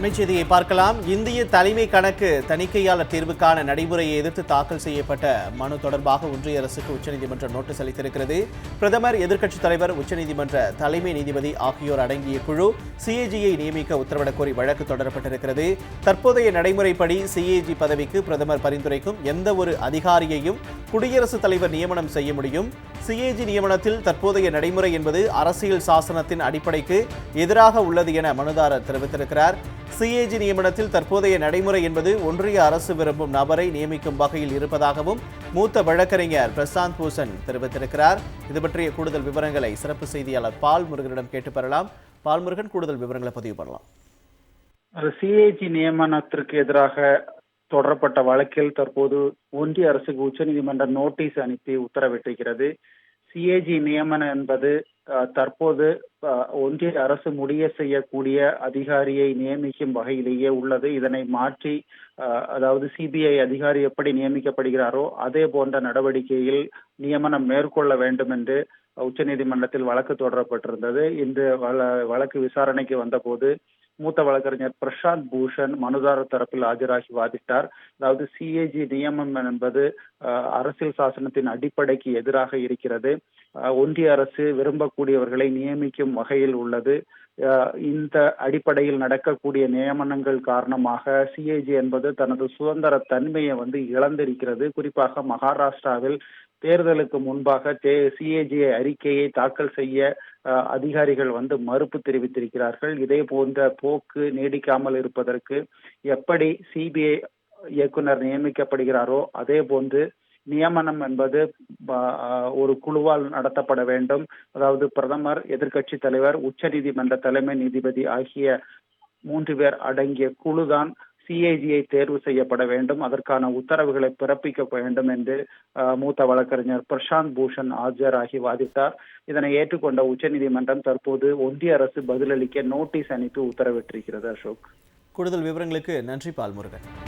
செய்தியை பார்க்கலாம். இந்திய தலைமை கணக்கு தணிக்கையாளர் தேர்வுக்கான நடைமுறையை எதிர்த்து தாக்கல் செய்யப்பட்ட மனு தொடர்பாக ஒன்றிய அரசுக்கு உச்சநீதிமன்றம் நோட்டீஸ் அளித்திருக்கிறது. பிரதமர் எதிர்க்கட்சித் தலைவர் உச்சநீதிமன்ற தலைமை நீதிபதி ஆகியோர் அடங்கிய குழு சிஏஜியை நியமிக்க உத்தரவிடக் கோரி வழக்கு தொடரப்பட்டிருக்கிறது. தற்போதைய நடைமுறைப்படி சிஏஜி பதவிக்கு பிரதமர் பரிந்துரைக்கும் எந்த ஒரு அதிகாரியையும் குடியரசுத் தலைவர் நியமனம் செய்ய முடியும். சிஏஜி நியமனத்தில் தற்போதைய நடைமுறை என்பது அரசியல் சாசனத்தின் அடிப்படைக்கு எதிராக உள்ளது என மனுதாரர் தெரிவித்திருக்கிறார். சிஏஜி நியமனத்தில் தற்போதைய நடைமுறை என்பது ஒன்றிய அரசு விரும்பும் நபரை நியமிக்கும் வகையில் இருப்பதாகவும் மூத்த வழக்கறிஞர் பிரசாந்த் பூஷன் தெரிவித்திருக்கிறார். இது பற்றிய கூடுதல் விவரங்களை சிறப்பு செய்தியாளர் பால் முருகனிடம் கேட்டு பெறலாம். பால் முருகன் கூடுதல் விவரங்களை பதிவு பண்ணலாம். சிஏஜி நியமனத்திற்கு எதிராக தொடரப்பட்ட வழக்கில் தற்போது ஒன்றிய அரசுக்கு உச்சநீதிமன்றம் நோட்டீஸ் அனுப்பி உத்தரவிட்டிருக்கிறது. சிஏஜி நியமனம் என்பது தற்போது ஒன்றிய அரசு முடிய செய்யக்கூடிய அதிகாரியை நியமிக்கும் வகையிலேயே உள்ளது. இதனை மாற்றி அஹ், அதாவது சிபிஐ அதிகாரி எப்படி நியமிக்கப்படுகிறாரோ அதே போன்ற நடவடிக்கையில் நியமனம் மேற்கொள்ள வேண்டும் என்று உச்சநீதிமன்றத்தில் வழக்கு தொடரப்பட்டிருந்தது. இன்று வழக்கு விசாரணைக்கு வந்தபோது மூத்த வழக்கறிஞர் பிரசாந்த் பூஷன் மனுதாரர் தரப்பில் ஆஜராகி வாதிட்டார். அதாவது சிஏஜி நியமனம் என்பது அரசியல் சாசனத்தின் அடிப்படைக்கு எதிராக இருக்கிறது. ஒன்றிய அரசு விரும்பக்கூடியவர்களை நியமிக்கும் வகையில் உள்ளது. இந்த அடிப்படையில் நடக்கக்கூடிய நியமனங்கள் காரணமாக சிஏஜி என்பது தனது சுதந்திர தன்மையை வந்து இழந்திருக்கிறது. குறிப்பாக மகாராஷ்டிராவில் தேர்தலுக்கு முன்பாக சிஏஜிஐ அறிக்கையை தாக்கல் செய்ய அதிகாரிகள் வந்து மறுப்பு தெரிவித்திருக்கிறார்கள். இதே போன்ற போக்கு நீடிக்காமல் இருப்பதற்கு எப்படி சிபிஐ இயக்குனர் நியமிக்கப்படுகிறாரோ அதே போன்று நியமனம் என்பது ஒரு குழுவால் நடத்தப்பட வேண்டும். அதாவது பிரதமர் எதிர்க்கட்சி தலைவர் உச்சநீதிமன்ற தலைமை நீதிபதி ஆகிய மூன்று பேர் அடங்கிய குழுதான் சிஏஜியை தேர்வு செய்யப்பட வேண்டும். அதற்கான உத்தரவுகளை பிறப்பிக்க வேண்டும் என்று மூத்த வழக்கறிஞர் பிரசாந்த் பூஷன் ஆஜராகி வாதிட்டார். இதனை ஏற்றுக்கொண்ட உச்சநீதிமன்றம் தற்போது ஒன்றிய அரசு பதிலளிக்க நோட்டீஸ் அனுப்பி உத்தரவிட்டிருக்கிறது அசோக். கூடுதல் விவரங்களுக்கு நன்றி பால்முருகன்.